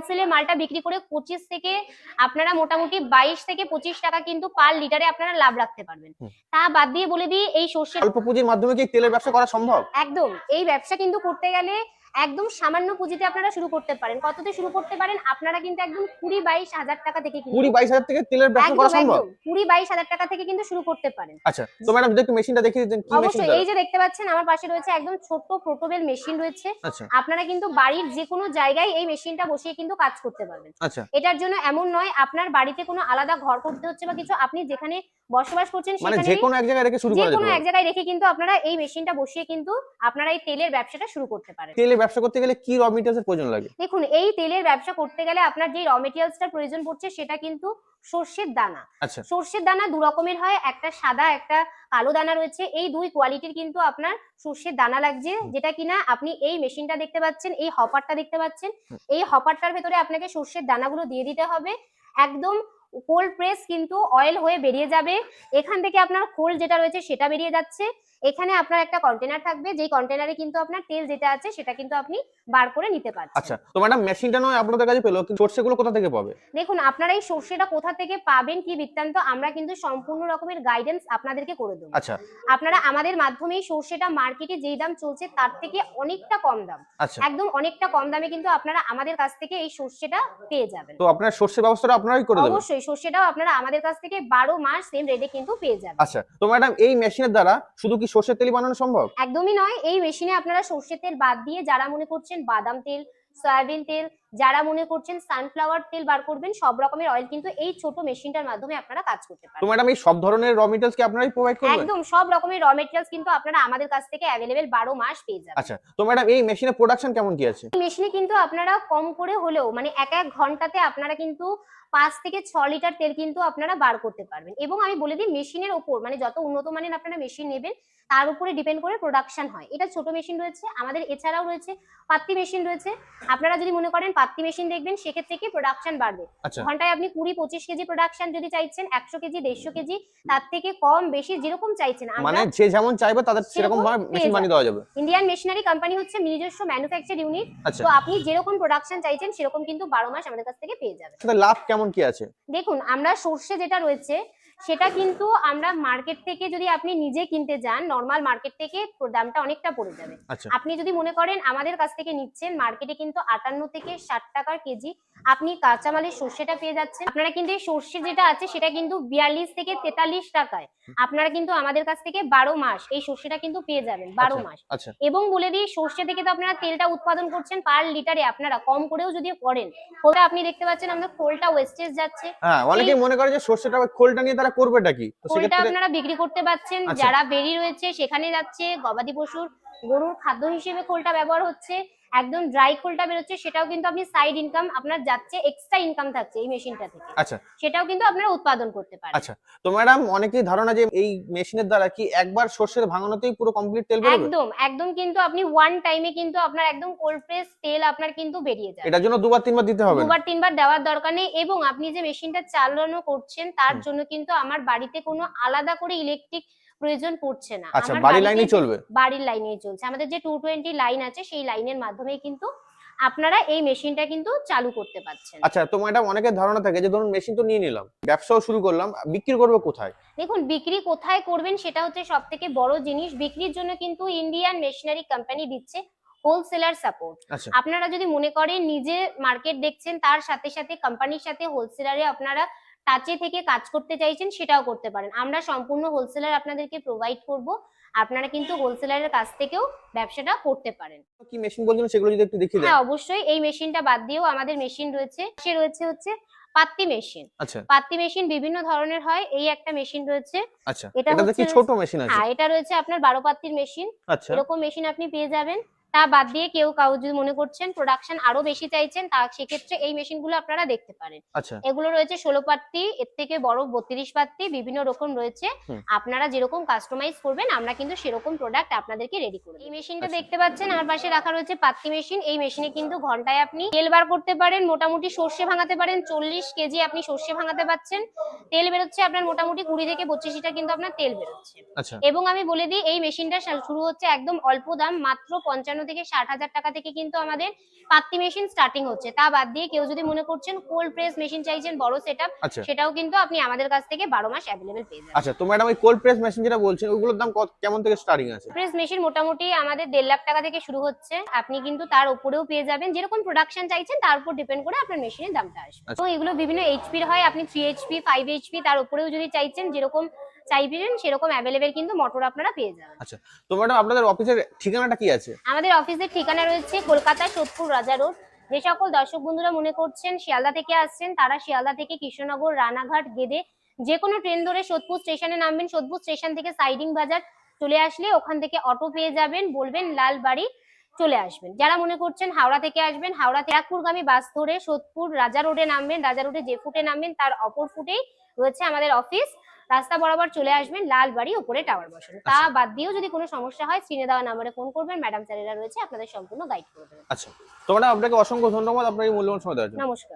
হোলসেলে মালটা বিক্রি করে পঁচিশ থেকে আপনারা মোটামুটি বাইশ থেকে পঁচিশ টাকা কিন্তু পার লিটারে আপনারা লাভ রাখতে পারবেন। তা বাদ দিয়ে বলে দিই এই সর্ষে অল্প পুঁজির মাধ্যমে কি তেলের ব্যবসা করা সম্ভব? একদম। এই ব্যবসা কিন্তু করতে গেলে একদম সামান্য পুঁজিতে আপনারা শুরু করতে পারেন। কততে শুরু করতে পারেন? আপনারা কিন্তু একদম কুড়ি বাইশ হাজার টাকা থেকে কিন্তু কুড়ি বাইশ হাজার থেকে তেলের ব্যবসা করা সম্ভব? কুড়ি বাইশ হাজার টাকা থেকে কিন্তু শুরু করতে পারেন। আচ্ছা তো ম্যাডাম যদি মেশিনটা দেখিয়ে দিতেন কি মেশিন অবশ্যই এই যে দেখতে পাচ্ছেন আমার পাশে রয়েছে একদম ছোট্ট প্রোটোবেল মেশিন রয়েছে। আচ্ছা। আপনারা কিন্তু বাড়ির যে কোনো জায়গায় এই মেশিনটা বসিয়ে কিন্তু কাজ করতে পারবেন। আচ্ছা। এটার জন্য এমন নয় আপনার বাড়িতে কোনো আলাদা ঘর করতে হচ্ছে বা কিছু আপনি যেখানে বসবাস করছেন মানে সেখানে যে কোনো এক জায়গায় রেখে শুরু যে করা যেতে কোনো এক জায়গায় রেখে কিন্তু আপনারা এই মেশিনটা বসিয়ে কিন্তু আপনারা এই তেলের ব্যবসাটা শুরু করতে পারেন। তেলের ব্যবসা করতে গেলে কি র মেটেরিয়ালসের প্রয়োজন লাগে? দেখুন এই তেলের ব্যবসা করতে গেলে আপনার যে র মেটেরিয়ালসটার প্রয়োজন পড়ছে সেটা কিন্তু সর্ষের দানা। আচ্ছা। সর্ষের দানা দু রকমের হয় একটা সাদা একটা কালো দানা রয়েছে। এই দুই কোয়ালিটির কিন্তু আপনার সর্ষের দানা লাগছে যেটা কিনা আপনি এই মেশিনটা দেখতে পাচ্ছেন এই হপারটা দেখতে পাচ্ছেন। এই হপারটার ভেতরে আপনাকে সর্ষের দানাগুলো দিয়ে দিতে হবে। একদম কোল্ড প্রেস কিন্তু অয়েল হয়ে বেরিয়ে যাবে। এখান থেকে আপনার খোল যেটা রয়েছে সেটা বেরিয়ে যাচ্ছে। এখানে আপনার একটা কন্টেনার থাকবে যেই কন্টেনারে কিন্তু আপনার তেল যেটা আছে সেটা কিন্তু আপনি বার করে নিতে পারছেন। আচ্ছা তো ম্যাডাম মেশিনটা নয় আপনাদের কাছে পেল কিন্তু সর্ষেগুলো কোথা থেকে পাবে? দেখুন আপনারা এই সর্ষেটা কোথা থেকে পাবেন কি বৃত্তান্ত আমরা কিন্তু সম্পূর্ণ রকমের গাইডেন্স আপনাদেরকে করে দেবো। আচ্ছা। আপনারা আমাদের মাধ্যমে এই সর্ষেটা মার্কেটে যেই দাম চলছে তার থেকে অনেকটা কম দাম। আচ্ছা। একদম অনেকটা কম দামে কিন্তু আপনারা আমাদের কাছ থেকে এই সর্ষেটা পেয়ে যাবেন। তো আপনার সর্ষে ব্যবস্থাটা আপনারাই করে দেবেন? অবশ্যই সর্ষেটাও আপনারা আমাদের কাছ থেকে বারো মাস সেম রেটে কিন্তু পেয়ে যাবেন। আচ্ছা তো ম্যাডাম এই মেশিনের দ্বারা শুধু কি সর্ষের তেল বানানো সম্ভব? একদমই নয় এই মেশিনে আপনারা সর্ষের তেল বাদ দিয়ে যারা মনে করছেন বাদাম তেল সয়াবিন তেল যারা মনে করছেন সানফ্লাওয়ার তেল বার করবেন সব রকমের অয়েল কিন্তু এই ছোট মেশিনটার মাধ্যমে আপনারা কাজ করতে পারেন তো ম্যাডাম এই সব ধরনের র মেটেরিয়ালস কি আপনারাই প্রোভাইড করবেন? একদম সব রকমের র মেটেরিয়ালস কিন্তু আপনারা আমাদের কাছ থেকে অ্যাভেলেবেল বারো মাস পেয়ে যাবেন। আচ্ছা তো ম্যাডাম এই মেশিনের প্রোডাকশন কেমন কি আছে? এই মেশিনে কিন্তু আপনারা কম করে হলেও মানে এক এক ঘন্টাতে আপনারা কিন্তু পাঁচ থেকে ছ লিটার তেল কিন্তু আপনারা বার করতে পারবেন। এবং আমি বলে দিই মেশিনের ওপর মানে যত উন্নত মানের আপনারা মেশিন নেবেন তার উপরে ডিপেন্ড করে প্রোডাকশন হয়। এটা ছোট মেশিন রয়েছে আমাদের এছাড়াও রয়েছে পাত্তি মেশিন রয়েছে। আপনারা যদি মনে করেন পাত্তি মেশিন দেখবেন সেক্ষেত্রে কি প্রোডাকশন বাড়বে। আচ্ছা। ঘন্টায় আপনি কুড়ি পঁচিশ কেজি প্রোডাকশন যদি চাইছেন একশো কেজি দেড়শো কেজি তার থেকে কম বেশি যেরকম চাইছেন মানে যে যেমন চাইবে তাদের সেরকম মেশিন বানিয়ে দেওয়া যাবে। ইন্ডিয়ান মেশিনারি কোম্পানি হচ্ছে নিজস্ব ম্যানুফ্যাকচার ইউনিট আচ্ছা। তো আপনি যেরকম প্রোডাকশন চাইছেন সেরকম কিন্তু বারো মাস আমাদের কাছ থেকে পেয়ে যাবেন। সাথে লাভ কেমন কি আছে? দেখুন আমরা সর্ষে যেটা রয়েছে সেটা কিন্তু আমরা মার্কেট থেকে যদি আপনি নিজে কিনতে যান নর্মাল মার্কেট থেকে দামটা অনেকটা পড়ে যাবে। আচ্ছা। আপনি যদি মনে করেন আমাদের কাছ থেকে নিচ্ছেন মার্কেটে কিন্তু আটান্ন থেকে ষাট টাকার কেজি আপনি কাঁচামালের সর্ষেটা পেয়ে যাচ্ছেন। আপনারা কিন্তু এই সর্ষে যেটা আছে সেটা কিন্তু বিয়াল্লিশ থেকে তেতাল্লিশ টাকায়। আপনারা কিন্তু আমাদের কাছ থেকে বারো মাস এই সর্ষেটা কিন্তু পেয়ে যাবেন বারো আচ্ছা, মাস। আচ্ছা। এবং বলে দিই সর্ষে থেকে তো আপনারা তেলটা উৎপাদন করছেন পার লিটারে আপনারা কম করেও যদি করেন। খোলটা আপনি দেখতে পাচ্ছেন আমাদের খোলটা ওয়েস্টেজ যাচ্ছে। হ্যাঁ অনেকেই মনে করে যে সর্ষেটা খোলটা নিয়ে তারা করবেটা কি তো সেক্ষেত্রে আপনারা বিক্রি করতে পারছেন আচ্ছা। যারা বেরি রয়েছে সেখানে যাচ্ছে গবাদি পশুর গরুর খাদ্য হিসেবে খোলটা ব্যবহার হচ্ছে একদম ড্রাই খোলটা বেরোচ্ছে সেটাও কিন্তু আপনি সাইড ইনকাম আপনার যাচ্ছে এক্সট্রা ইনকাম থাকছে এই মেশিনটা থেকে। আচ্ছা। সেটাও কিন্তু আপনারা উৎপাদন করতে পারেন। আচ্ছা তো ম্যাডাম অনেকেই ধারণা যে এই মেশিনের দ্বারা কি একবার সর্ষের ভাঙানোতেই পুরো কমপ্লিট তেল বেরোবে? একদম একদম কিন্তু আপনি ওয়ান টাইমে কিন্তু আপনার একদম কোল্ড প্রেস তেল আপনার কিন্তু বেরিয়ে যাবে। এটার জন্য দুবার তিনবার দিতে হবে দুবার তিনবার দেওয়ার দরকার নেই এবং আপনি যে মেশিনটা চালানো করছেন তার জন্য কিন্তু আমার বাড়িতে কোনো আলাদা করে ইলেকট্রিক প্রয়োজন পড়ছে না। আচ্ছা বাড়ির লাইনেই চলবে? বাড়ির লাইনেই চলছে। আমাদের যে টু টোয়েন্টি লাইন আছে সেই লাইনের মাধ্যমেই কিন্তু আপনারা এই মেশিনটা কিন্তু চালু করতে পারছেন। আচ্ছা তো ম্যাডাম অনেকের ধারণা থাকে যে ধরুন মেশিন তো নিয়ে নিলাম ব্যবসাও শুরু করলাম বিক্রি করব কোথায়? দেখুন বিক্রি কোথায় করবেন সেটা হচ্ছে সব থেকে বড় জিনিস। বিক্রির জন্য কিন্তু ইন্ডিয়ান মেশিনারি কোম্পানি দিচ্ছে হোলসেলার সাপোর্ট আচ্ছা। আপনারা যদি মনে করেন নিজে মার্কেট দেখছেন তার সাথে সাথে কোম্পানির সাথে হোলসেলারে আপনারা টাচে থেকে কাজ করতে চাইছেন সেটাও করতে পারেন। আমরা সম্পূর্ণ হোলসেলার আপনাদেরকে প্রোভাইড করব। আপনারা কিন্তু হোলসেলারের কাছ থেকেও ব্যবসাটা করতে পারেন। কি মেশিন বলছেন সেগুলো যদি একটু দেখিয়ে হ্যাঁ অবশ্যই। এই মেশিনটা বাদ দিয়েও আমাদের মেশিন রয়েছে। সে রয়েছে হচ্ছে পাত্তি মেশিন আচ্ছা। পাত্তি মেশিন বিভিন্ন ধরনের হয়। এই একটা মেশিন রয়েছে। আচ্ছা। এটা কি হচ্ছে- ছোট মেশিন আছে? হ্যাঁ এটা রয়েছে আপনার বারো পাত্তির মেশিন আচ্ছা। এরকম মেশিন আপনি পেয়ে যাবেন। তা বাদ দিয়ে কেউ কাউ যদি মনে করছেন প্রোডাকশন আরও বেশি চাইছেন তা সেক্ষেত্রে এই মেশিনগুলো আপনারা দেখতে পারেন। আচ্ছা। এগুলো রয়েছে ষোলো পাত্তি এর থেকে বড় বত্রিশ পাত্তি বিভিন্ন রকম রয়েছে। আপনারা যেরকম কাস্টমাইজ করবেন আমরা কিন্তু সেরকম প্রোডাক্ট আপনাদেরকে রেডি করব এই মেশিনটা আচ্ছা। দেখতে পাচ্ছেন আমার পাশে রাখা রয়েছে পাত্তি মেশিন এই মেশিনে কিন্তু ঘন্টায় আপনি তেল বার করতে পারেন মোটামুটি সর্ষে ভাঙাতে পারেন চল্লিশ কেজি আপনি সর্ষে ভাঙাতে পাচ্ছেন। তেল বেরোচ্ছে আপনার মোটামুটি কুড়ি থেকে পঁচিশ লিটার কিন্তু আপনার তেল বেরোচ্ছে। আচ্ছা। এবং আমি বলে দিই এই মেশিনটা শুরু হচ্ছে একদম অল্প দাম মাত্র পঞ্চান্ন পঞ্চান্ন থেকে ষাট হাজার টাকা থেকে কিন্তু আমাদের পাত্তি মেশিন স্টার্টিং হচ্ছে। তা বাদ দিয়ে কেউ যদি মনে করছেন কোল্ড প্রেস মেশিন চাইছেন বড় সেট আচ্ছা। সেটাও কিন্তু আপনি আমাদের কাছ থেকে বারো মাস অ্যাভেলেবেল পেয়ে যাবেন। আচ্ছা তো ম্যাডাম ওই কোল্ড প্রেস মেশিন যেটা বলছেন ওইগুলোর দাম কেমন থেকে স্টার্টিং আছে? প্রেস মেশিন মোটামুটি আমাদের দেড় লাখ টাকা থেকে শুরু হচ্ছে। আপনি কিন্তু তার উপরেও পেয়ে যাবেন। যেরকম প্রোডাকশন চাইছেন তার উপর ডিপেন্ড করে আপনার মেশিনের দামটা আসবে। আচ্ছা। তো এগুলো বিভিন্ন এইচপির হয় আপনি থ্রি এইচপি ফাইভ এইচপি তার উপরেও যদি চাইছেন যেরকম চাইবেন সেরকম অ্যাভেলেবেল কিন্তু মোটর আপনারা পেয়ে যাবেন। আচ্ছা তো ম্যাডাম আপনাদের অফিসের ঠিকানাটা কি আছে? আমাদের অফিসের ঠিকানা রয়েছে কলকাতা সোদপুর রাজা রোড। যে সকল দর্শক বন্ধুরা মনে করছেন শিয়ালদা থেকে আসছেন তারা শিয়ালদা থেকে কৃষ্ণনগর রানাঘাট গেদে যে কোনো ট্রেন ধরে সোদপুর স্টেশনে নামবেন। সোদপুর স্টেশন থেকে সাইডিং বাজার চলে আসলে ওখান থেকে অটো পেয়ে যাবেন বলবেন লাল বাড়ি চলে আসবেন। যারা মনে করছেন হাওড়া থেকে আসবেন হাওড়া তেরাকপুরগামী বাস ধরে সোদপুর রাজা রোডে নামবেন রাজা রোডে যে ফুটে নামবেন তার অপর ফুটেই রয়েছে আমাদের অফিস রাস্তা বরাবর চলে আসবেন লাল বাড়ি উপরে টাওয়ার বসানো। তা আচ্ছা। বাদ দিয়েও যদি কোনো সমস্যা হয় স্ক্রিনে দেওয়া নাম্বারে ফোন করবেন। ম্যাডাম স্যারেরা রয়েছে আপনাদের সম্পূর্ণ গাইড করে দেবেন। আচ্ছা। তো ম্যাডাম আপনাকে অসংখ্য ধন্যবাদ আপনার এই মূল্যবান সময় দেওয়ার জন্য। নমস্কার।